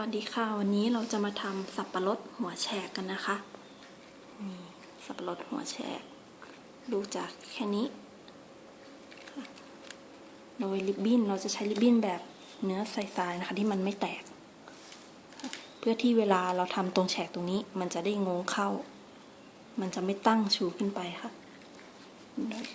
วัสดีค่ะ วันนี้เราจะมาทำสับปะรดหัวแฉกกันนะคะนี่สับปะรดหัวแฉก ดูจากแค่นี้ โดยริบบิ้นเราจะใช้ริบบิ้นแบบเนื้อใสๆนะคะ ที่มันไม่แตก เพื่อที่เวลาเราทำตรงแฉกตรงนี้ มันจะได้งงเข้า มันจะไม่ตั้งชูขึ้นไปค่ะ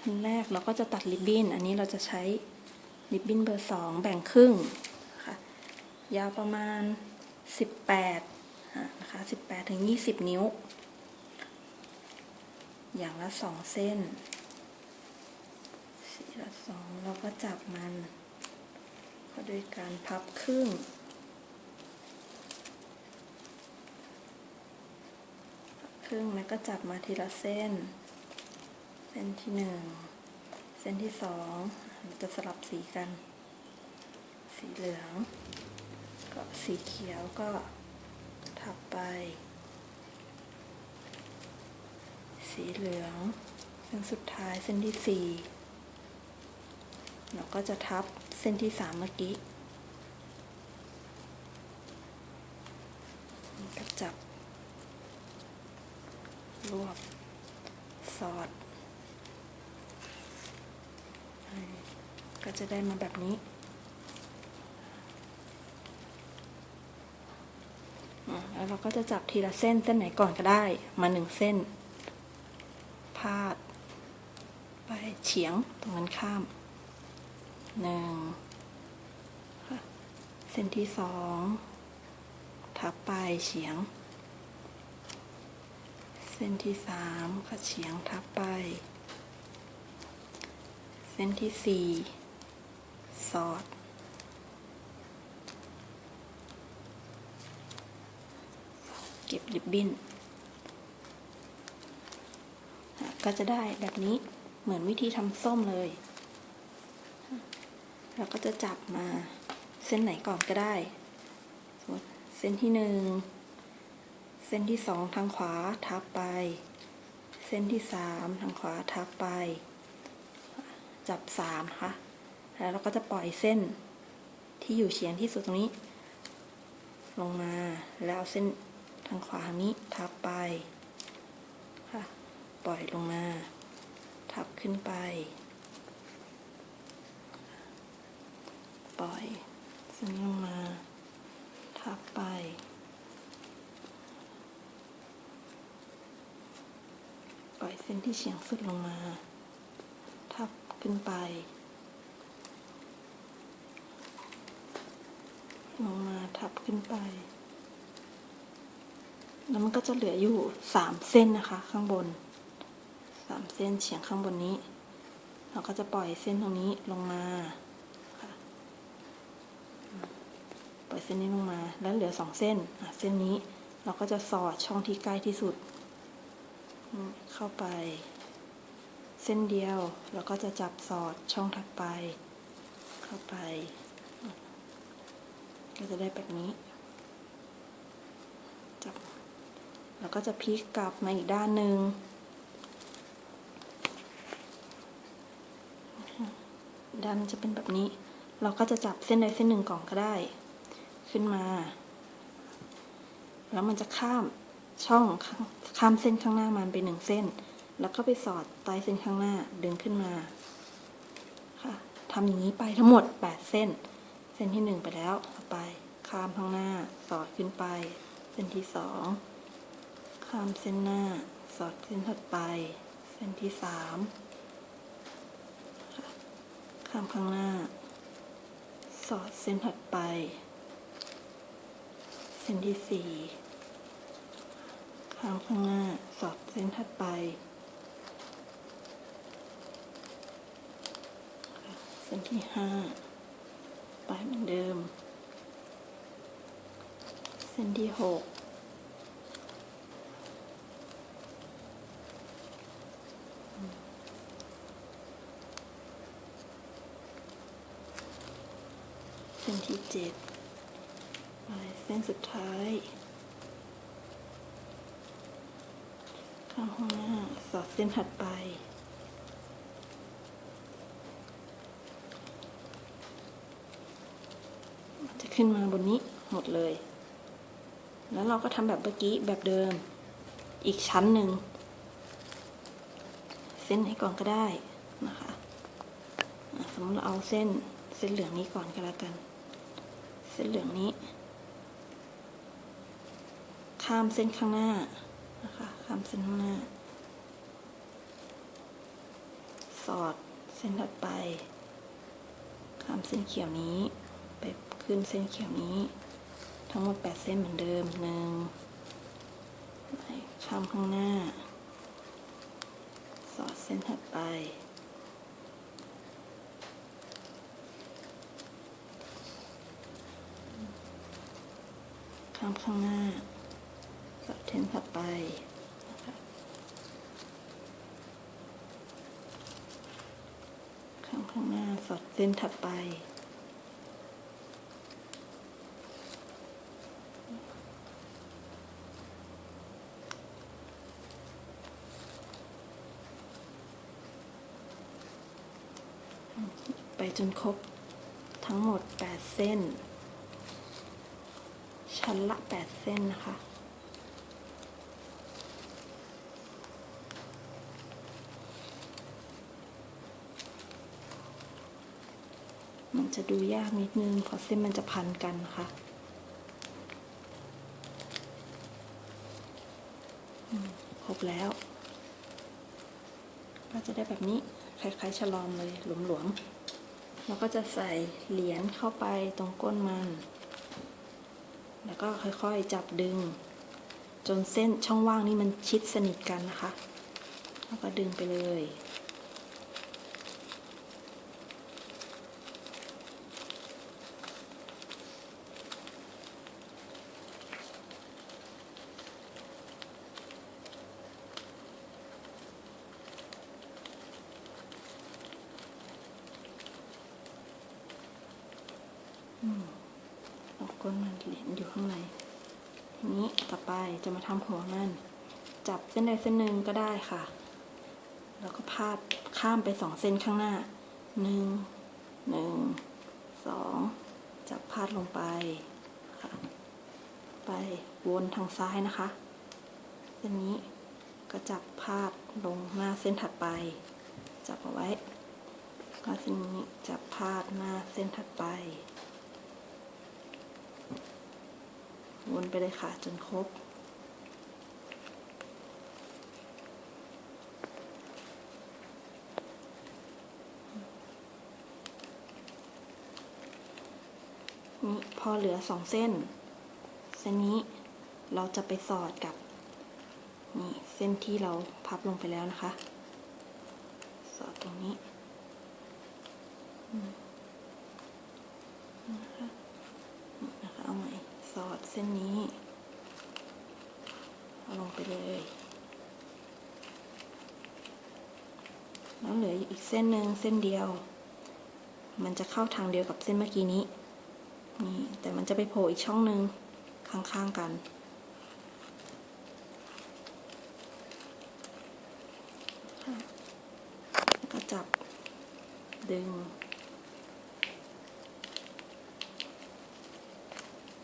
ขั้นแรกเราก็จะตัดริบบิ้น อันนี้เราจะใช้ริบบิ้นเบอร์สองแบ่งครึ่ง ยาวประมาณ 18นะคะ18ถึง20 นิ้ว อย่างละสองเส้นสีละสองเราก็จับมัน ก็ด้วยการพับครึ่ง ครึ่งแล้วก็จับมาทีละเส้น เส้นที่หนึ่งเส้นที่สองเราจะสลับสีกัน สีเหลือง ก็สีเขียวก็ทับไป สีเหลืองเส้นสุดท้ายเส้นที่สี่เราก็จะทับเส้นที่สามเมื่อกี้ก็จับ รวบ สอด ก็จะได้มาแบบนี้ อะ แล้วเราก็จะจับทีละเส้นเส้นไหนก่อนก็ได้ มาหนึ่งเส้น พาด ไปเฉียงตรงนั้นข้ามหนึ่งเส้นที่สองทับไปเฉียง เส้นที่สามก็เฉียงทับไป เส้นที่สี่สอด ก็บริบบิ้นก็จะได้แบบนี้เหมือนวิธีทำส้มเลย เราก็จะจับมาเส้นไหนก่อนก็ได้ เส้นที่หนึ่ง เส้นที่สองทางขวาทับไป เส้นที่สามทางขวาทับไป จับสามค่ะ แล้วเราก็จะปล่อยเส้นที่อยู่เฉียงที่สุดตรงนี้ ลงมาแล้วเส้น ทางขวาทางนี้ทับไปค่ะปล่อยลงมา ทับขึ้นไป ปล่อยเส้นลงมา ทับไป ปล่อยเส้นที่เฉียงสุดลงมา ทับขึ้นไป ลงมาทับขึ้นไป แล้วมันก็จะเหลืออยู่สามเส้นนะคะ ข้างบนสามเส้นเฉียงข้างบนนี้ เราก็จะปล่อยเส้นตรงนี้ลงมาปล่อยเส้นนี้ลงมาแล้วเหลือสองเส้นเส้นนี้เราก็จะสอดช่องที่ใกล้ที่สุด เข้าไป เส้นเดียวเราก็จะจับสอดช่องถัดไป เข้าไป ก็จะได้แบบนี้ จับ แล้วก็จะพลิกกลับมาอีกด้านหนึ่งด้านจะเป็นแบบนี้ เราก็จะจับเส้นใดเส้นหนึ่งก่อนก็ได้ ขึ้นมา แล้วมันจะข้ามช่องข้างข้ามเส้นข้างหน้ามันไปหนึ่งเส้น แล้วก็ไปสอดใต้เส้นข้างหน้าดึงขึ้นมา ค่ะทำอย่างนี้ไปทั้งหมดแปดเส้น เส้นที่หนึ่งไปแล้ว ต่อไปข้ามข้างหน้า สอดขึ้นไป เส้นที่สอง ข้ามเส้นหน้า สอดเส้นถัดไป เส้นที่สามข้ามข้างหน้า สอดเส้นถัดไป เส้นที่สี่ข้ามข้างหน้า สอดเส้นถัดไป เส้นที่ห้าไปเหมือนเดิม เส้นที่หก ส้นที่เจ็ดไปเส้นสุดท้าย ข้างข้างหน้าสอดเส้นถัดไป จะขึ้นมาบนนี้หมดเลย แล้วเราก็ทำแบบเมื่อกี้แบบเดิม อีกชั้นหนึ่ง เส้นไหนก่อนก็ได้นะคะสมมติเราเอาเส้นเส้นเหลืองนี้ก่อนก็แล้วกัน เส้นเหลืองนี้ ข้ามเส้นข้างหน้านะคะข้ามเส้นข้างหน้า สอดเส้นถัดไป ข้ามเส้นเขียวนี้ไปขึ้นเส้นเขียวนี้ ทั้งหมด 8 เส้นเหมือนเดิมหนึ่งข้ามข้างหน้า สอดเส้นถัดไป ข้ามข้างหน้าสอดเส้นถัดไปนะคะข้ามข้างหน้าสอดเส้นถัดไปไปจนครบทั้งหมด 8 เส้น ชั้นละ8เส้นนะคะมันจะดูยากนิดนึงเพราะเส้นมันจะพันกันนะคะครบแล้ว ก็จะได้แบบนี้ คล้ายๆฉลอมเลยหลวมๆ แล้วก็จะใส่เหรียญเข้าไปตรงก้นมัน แล้วก็ค่อยๆจับดึง จนเส้นช่องว่างนี้มันชิดสนิทกันนะคะ แล้วก็ดึงไปเลย เอาก้นมันเหรียญอยู่ข้างในทีนี้ต่อไปจะมาทำหัวมัน จับเส้นใดเส้นหนึ่งก็ได้ค่ะ แล้วก็พาดข้ามไปสองเส้นข้างหน้าหนึ่งหนึ่งสองจับพาดลงไปค่ะ ไปวนทางซ้ายนะคะเส้นนี้ก็จับพาดลงหน้าเส้นถัดไป จับเอาไว้ก็เส้นนี้จับพาดหน้าเส้นถัดไป วนไปเลยค่ะจนครบ นี่พอเหลือสองเส้น เส้นนี้เราจะไปสอดกับ นี่เส้นที่เราพับลงไปแล้วนะคะ สอดตรงนี่นะคะเอาใหม่ เส้นนี้ เอาลงไปเลย แล้วเหลืออีกเส้นหนึ่งเส้นเดียว มันจะเข้าทางเดียวกับเส้นเมื่อกี้นี้ นี่แต่มันจะไปโผล่อีกช่องหนึ่งข้างๆกัน แล้วก็จับดึง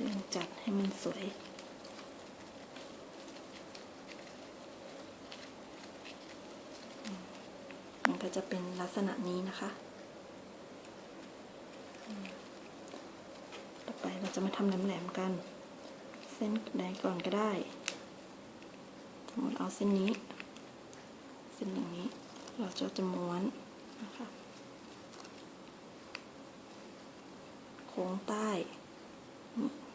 ดึงจัดให้มันสวย มันก็จะเป็นลักษณะนี้นะคะ ต่อไปเราจะมาทำแหลมๆกัน เส้นใดก่อนก็ได้สมมติเอาเส้นนี้ เส้นอย่างนี้ เราจะจะม้วนนะคะโค้งใต้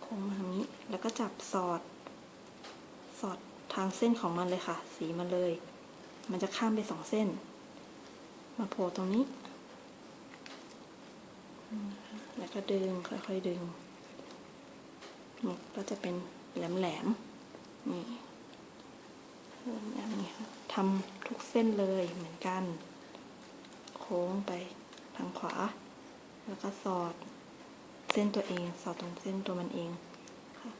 ค้งมาทางนี้แล้วก็จับสอด สอดทางเส้นของมันเลยค่ะ สีมันเลย มันจะข้ามไปสองเส้น มาโผล่ตรงนี้ แล้วก็ดึงค่อยๆดึงนี่ก็จะเป็นแหลมๆนี่แบบนี้ค่ะทำทุกเส้นเลยเหมือนกัน โค้งไปทางขวา แล้วก็สอด เส้นตัวเอง สอดตรงเส้นตัวมันเองค่ะ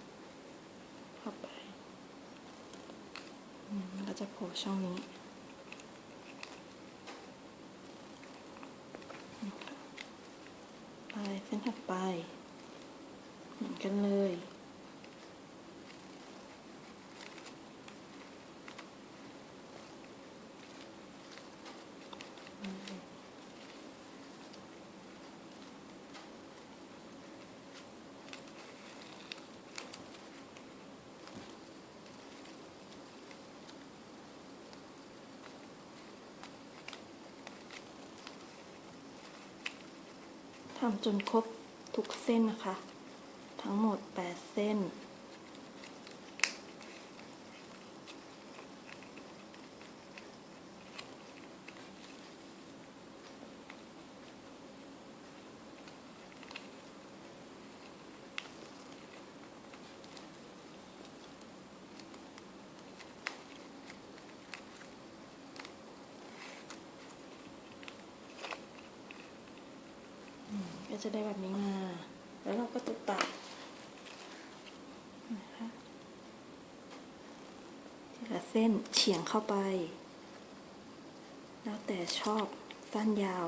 เข้าไปมันก็จะโผล่ช่องนี้ไปเส้นถัดไป เหมือนกันเลย ทำจนครบทุกเส้นนะคะ ทั้งหมด 8 เส้น ก็จะได้แบบนี้มา แล้วเราก็จะตัดนะคะทีละเส้นเฉียงเข้าไป แล้วแต่ชอบสั้นยาว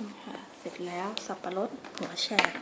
นี่ค่ะ เสร็จ แล้วสับปะรดหัวแฉก